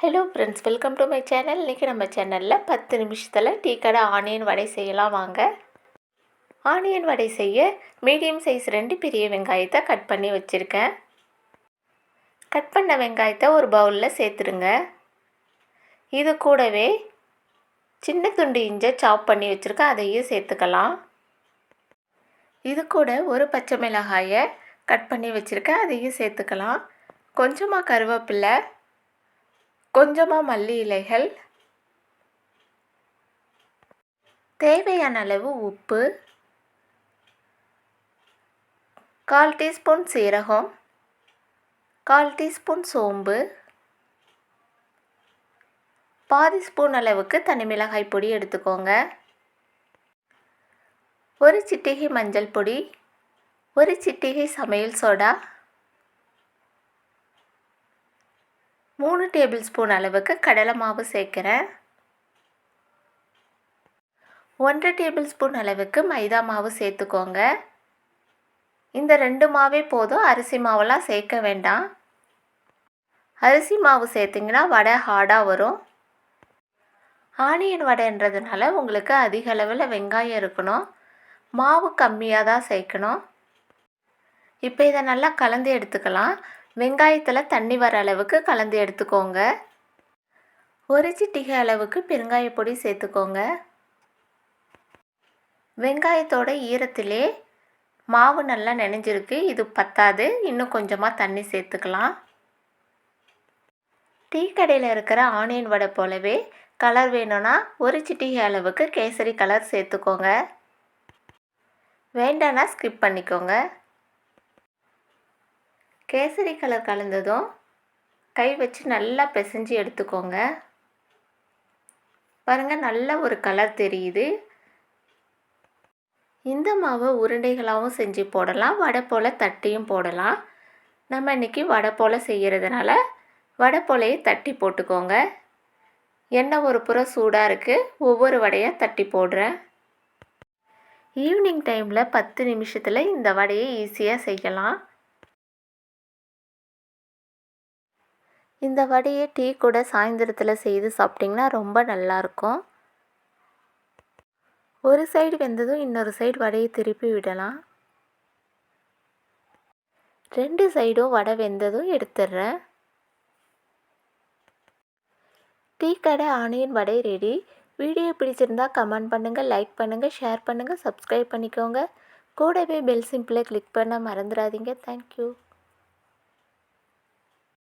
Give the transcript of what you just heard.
Hello friends welcome to my channel இன்றைக்கி நம்ம சேனலில் பத்து நிமிஷத்தில் டீ கடை ஆனியன் வடை செய்யலாம் வாங்க. ஆனியன் வடை செய்ய மீடியம் சைஸ் ரெண்டு பெரிய வெங்காயத்தை கட் பண்ணி வச்சுருக்கேன். கட் பண்ண வெங்காயத்தை ஒரு பவுலில் சேர்த்துருங்க. இது கூடவே சின்ன துண்டு இஞ்சை சாப் பண்ணி வச்சுருக்கேன் அதையும் சேர்த்துக்கலாம். இது கூட ஒரு பச்சை மிளகாயை கட் பண்ணி வச்சுருக்கேன் அதையும் சேர்த்துக்கலாம். கொஞ்சமாக கருவேப்பில்லை கொஞ்சமாக மல்லி இலைகள். தேவையான அளவு உப்பு. கால் டீஸ்பூன் சீரகம். கால் டீஸ்பூன் சோம்பு. பாதி ஸ்பூன் அளவுக்கு தனிமிளகாய் பொடி எடுத்துக்கோங்க. ஒரு சிட்டிகை மஞ்சள் பொடி. ஒரு சிட்டிகை சமையல் சோடா. மூணு டேபிள் ஸ்பூன் அளவுக்கு கடலை மாவு சேர்க்குறேன். ஒன்றரை டேபிள் ஸ்பூன் அளவுக்கு மைதா மாவு சேர்த்துக்கோங்க. இந்த ரெண்டு மாவே போதும். அரிசி மாவெல்லாம் சேர்க்க வேண்டாம். அரிசி மாவு சேர்த்திங்கன்னா வடை ஹார்டாக வரும். ஆனியன் வடைன்றதுனால உங்களுக்கு அதிக அளவில் வெங்காயம் இருக்கணும். மாவு கம்மியாக தான் சேர்க்கணும். இப்போ இதை நல்லா கலந்து எடுத்துக்கலாம். வெங்காயத்தில் தண்ணி வர அளவுக்கு கலந்து எடுத்துக்கோங்க. ஒரு சிட்டிகை அளவுக்கு பெருங்காய பொடி சேர்த்துக்கோங்க. வெங்காயத்தோட ஈரத்திலே மாவு நல்லா நனைஞ்சிருக்கு இது பத்தாது இன்னும் கொஞ்சமாக தண்ணி சேர்த்துக்கலாம். டீ கடையில் இருக்கிற ஆனியன் வடை போலவே கலர் வேணும்னா ஒரு சிட்டிகை அளவுக்கு கேசரி கலர் சேர்த்துக்கோங்க. வேண்டாம்னா ஸ்கிப் பண்ணிக்கோங்க. கேசரி கலர் கலந்ததும் கை வச்சு நல்லா பிசைஞ்சு எடுத்துக்கோங்க. பாருங்கள் நல்ல ஒரு கலர் தெரியுது. இந்த மாவை உருண்டைகளாகவும் செஞ்சு போடலாம். வடை போல் தட்டியும் போடலாம். நம்ம இன்றைக்கி வடை போல் செய்கிறதுனால வடை போலையை தட்டி போட்டுக்கோங்க. எண்ணெய் ஒரு புறம் சூடாக இருக்குது ஒவ்வொரு வடையாக தட்டி போடுறேன். ஈவினிங் டைமில் பத்து நிமிஷத்தில் இந்த வடையை ஈஸியாக செய்யலாம். இந்த வடையை டீ கூட சாயந்தரத்தில் செய்து சாப்பிட்டிங்கன்னா ரொம்ப நல்லாயிருக்கும். ஒரு சைடு வெந்ததும் இன்னொரு சைடு வடையை திருப்பி விடலாம். ரெண்டு சைடும் வடை வெந்ததும் எடுத்துடுறேன். டீ கடை ஆனியன் வடை ரெடி. வீடியோ பிடிச்சிருந்தா கமெண்ட் பண்ணுங்கள் லைக் பண்ணுங்கள் ஷேர் பண்ணுங்கள் சப்ஸ்கிரைப் பண்ணிக்கோங்க. கூடவே பெல் சிம்பிளை கிளிக் பண்ண மறந்துடாதீங்க. தேங்க்யூ.